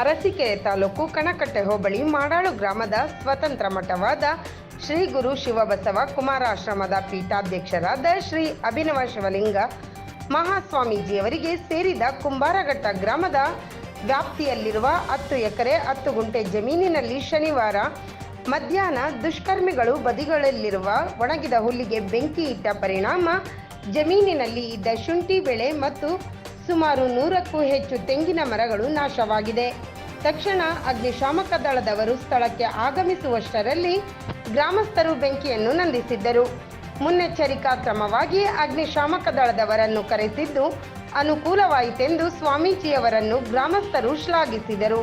ಅರಸೀಕೆರೆ ತಾಲೂಕು ಕಣಕಟ್ಟೆ ಹೋಬಳಿ ಮಾಡಾಳು ಗ್ರಾಮದ ಸ್ವತಂತ್ರ ಮಠವಾದ ಶ್ರೀ ಗುರು ಶಿವಬಸವ ಕುಮಾರಾಶ್ರಮದ ಪೀಠಾಧ್ಯಕ್ಷರಾದ ಶ್ರೀ ಅಭಿನವ ಶಿವಲಿಂಗ ಮಹಾಸ್ವಾಮೀಜಿಯವರಿಗೆ ಸೇರಿದ ಕುಂಬಾರಘಟ್ಟ ಗ್ರಾಮದ ವ್ಯಾಪ್ತಿಯಲ್ಲಿರುವ ಹತ್ತು ಎಕರೆ ಹತ್ತು ಗುಂಟೆ ಜಮೀನಿನಲ್ಲಿ ಶನಿವಾರ ಮಧ್ಯಾಹ್ನ ದುಷ್ಕರ್ಮಿಗಳು ಬದಿಗಳಲ್ಲಿರುವ ಒಣಗಿದ ಹುಲ್ಲಿಗೆ ಬೆಂಕಿ ಇಟ್ಟ ಪರಿಣಾಮ ಜಮೀನಿನಲ್ಲಿ ಇದ್ದ ಶುಂಠಿ ಬೆಳೆ ಮತ್ತು ಸುಮಾರು ನೂರಕ್ಕೂ ಹೆಚ್ಚು ತೆಂಗಿನ ಮರಗಳು ನಾಶವಾಗಿದೆ. ತಕ್ಷಣ ಅಗ್ನಿಶಾಮಕ ದಳದವರು ಸ್ಥಳಕ್ಕೆ ಆಗಮಿಸುವಷ್ಟರಲ್ಲಿ ಗ್ರಾಮಸ್ಥರು ಬೆಂಕಿಯನ್ನು ನಂದಿಸಿದ್ದರು. ಮುನ್ನೆಚ್ಚರಿಕಾ ಕ್ರಮವಾಗಿ ಅಗ್ನಿಶಾಮಕ ದಳದವರನ್ನು ಕರೆಸಿದ್ದು ಅನುಕೂಲವಾಯಿತೆಂದು ಸ್ವಾಮೀಜಿಯವರನ್ನು ಗ್ರಾಮಸ್ಥರು ಶ್ಲಾಘಿಸಿದರು.